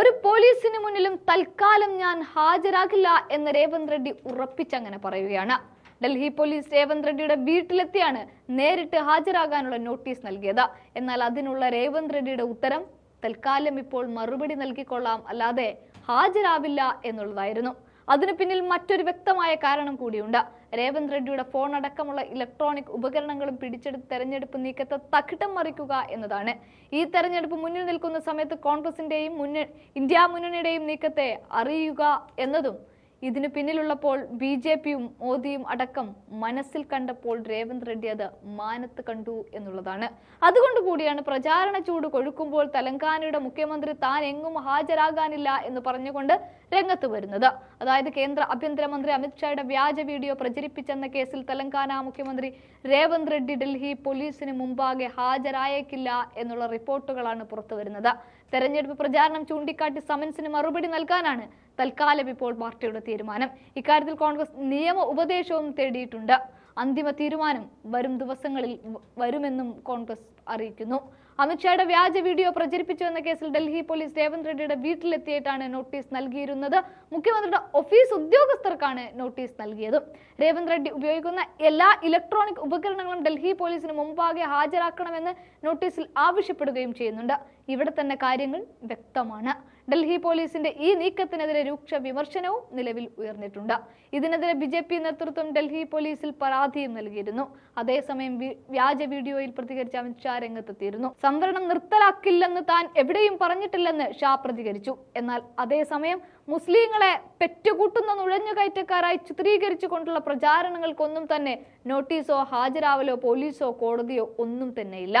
ഒരു പോലീസിന് മുന്നിലും തൽക്കാലം ഞാൻ ഹാജരാകില്ല എന്ന് രേവന്ത് റെഡ്ഡി ഉറപ്പിച്ചങ്ങനെ പറയുകയാണ്. ഡൽഹി പോലീസ് രേവന്ത് റെഡ്ഡിയുടെ വീട്ടിലെത്തിയാണ് നേരിട്ട് ഹാജരാകാനുള്ള നോട്ടീസ് നൽകിയത്. എന്നാൽ അതിനുള്ള രേവന്ത് റെഡ്ഡിയുടെ ഉത്തരം തൽക്കാലം ഇപ്പോൾ മറുപടി നൽകിക്കൊള്ളാം. അല്ലാതെ ഹാജരാവില്ല എന്നുള്ളതായിരുന്നു. അതിനു പിന്നിൽ മറ്റൊരു വ്യക്തമായ കാരണം കൂടിയുണ്ട്. രേവന്ത് റെഡ്ഡിയുടെ ഫോൺ അടക്കമുള്ള ഇലക്ട്രോണിക് ഉപകരണങ്ങളും പിടിച്ചെടുത്ത് തെരഞ്ഞെടുപ്പ് നീക്കത്തെ തകിടം മറിക്കുക എന്നതാണ്. ഈ തെരഞ്ഞെടുപ്പ് മുന്നിൽ നിൽക്കുന്ന സമയത്ത് കോൺഗ്രസിന്റെയും മുന്നണി ഇന്ത്യ മുന്നണിയുടെയും നീക്കത്തെ അറിയുക എന്നതും ഇതിനു പിന്നിലുള്ളപ്പോൾ ബി ജെ പിയും മോദിയും അടക്കം മനസ്സിൽ കണ്ടപ്പോൾ രേവന്ത് റെഡ്ഡി അത് മാനത്ത് കണ്ടു എന്നുള്ളതാണ്. അതുകൊണ്ട് കൂടിയാണ് പ്രചാരണ ചൂട് കൊഴുക്കുമ്പോൾ തെലങ്കാനയുടെ മുഖ്യമന്ത്രി താൻ എങ്ങും ഹാജരാകാനില്ല എന്ന് പറഞ്ഞുകൊണ്ട് രംഗത്ത് വരുന്നത്. അതായത് കേന്ദ്ര ആഭ്യന്തരമന്ത്രി അമിത്ഷായുടെ വ്യാജ വീഡിയോ പ്രചരിപ്പിച്ചെന്ന കേസിൽ തെലങ്കാന മുഖ്യമന്ത്രി രേവന്ത് റെഡ്ഡി ഡൽഹി പോലീസിന് മുമ്പാകെ ഹാജരായേക്കില്ല എന്നുള്ള റിപ്പോർട്ടുകളാണ് പുറത്തുവരുന്നത്. തെരഞ്ഞെടുപ്പ് പ്രചാരണം ചൂണ്ടിക്കാട്ടി സമൻസിന് മറുപടി നൽകാനാണ് തൽക്കാലം ഇപ്പോൾ പാർട്ടിയുടെ തീരുമാനം. ഇക്കാര്യത്തിൽ കോൺഗ്രസ് നിയമ ഉപദേശവും തേടിയിട്ടുണ്ട്. അന്തിമ തീരുമാനം വരും ദിവസങ്ങളിൽ വരുമെന്നും കോൺഗ്രസ് അറിയിക്കുന്നു. അമിത്ഷായുടെ വ്യാജ വീഡിയോ പ്രചരിപ്പിച്ചു എന്ന കേസിൽ ഡൽഹി പോലീസ് രേവന്ത് റെഡ്ഡിയുടെ വീട്ടിലെത്തിയിട്ടാണ് നോട്ടീസ് നൽകിയിരുന്നത്. മുഖ്യമന്ത്രിയുടെ ഓഫീസ് ഉദ്യോഗസ്ഥർക്കാണ് നോട്ടീസ് നൽകിയത്. രേവന്ത് റെഡ്ഡി ഉപയോഗിക്കുന്ന എല്ലാ ഇലക്ട്രോണിക് ഉപകരണങ്ങളും ഡൽഹി പോലീസിന് മുമ്പാകെ ഹാജരാക്കണമെന്ന് നോട്ടീസിൽ ആവശ്യപ്പെടുകയും ചെയ്യുന്നുണ്ട്. ഇവിടെ തന്നെ കാര്യങ്ങൾ വ്യക്തമാണ്. ഡൽഹി പോലീസിന്റെ ഈ നീക്കത്തിനെതിരെ രൂക്ഷ വിമർശനവും നിലവിൽ ഉയർന്നിട്ടുണ്ട്. ഇതിനെതിരെ ബി നേതൃത്വം ഡൽഹി പോലീസിൽ പരാതിയും നൽകിയിരുന്നു. അതേസമയം വ്യാജ വീഡിയോയിൽ പ്രതികരിച്ച അമിത്ഷാ രംഗത്തെത്തിയിരുന്നു. സംവരണം നിർത്തലാക്കില്ലെന്ന് താൻ എവിടെയും പറഞ്ഞിട്ടില്ലെന്ന് ഷാ പ്രതികരിച്ചു. എന്നാൽ അതേസമയം മുസ്ലിങ്ങളെ പെറ്റുകൂട്ടുന്ന നുഴഞ്ഞുകയറ്റക്കാരായി ചിത്രീകരിച്ചുകൊണ്ടുള്ള പ്രചാരണങ്ങൾക്കൊന്നും തന്നെ നോട്ടീസോ ഹാജരാവലോ പോലീസോ കോടതിയോ ഒന്നും തന്നെയില്ല.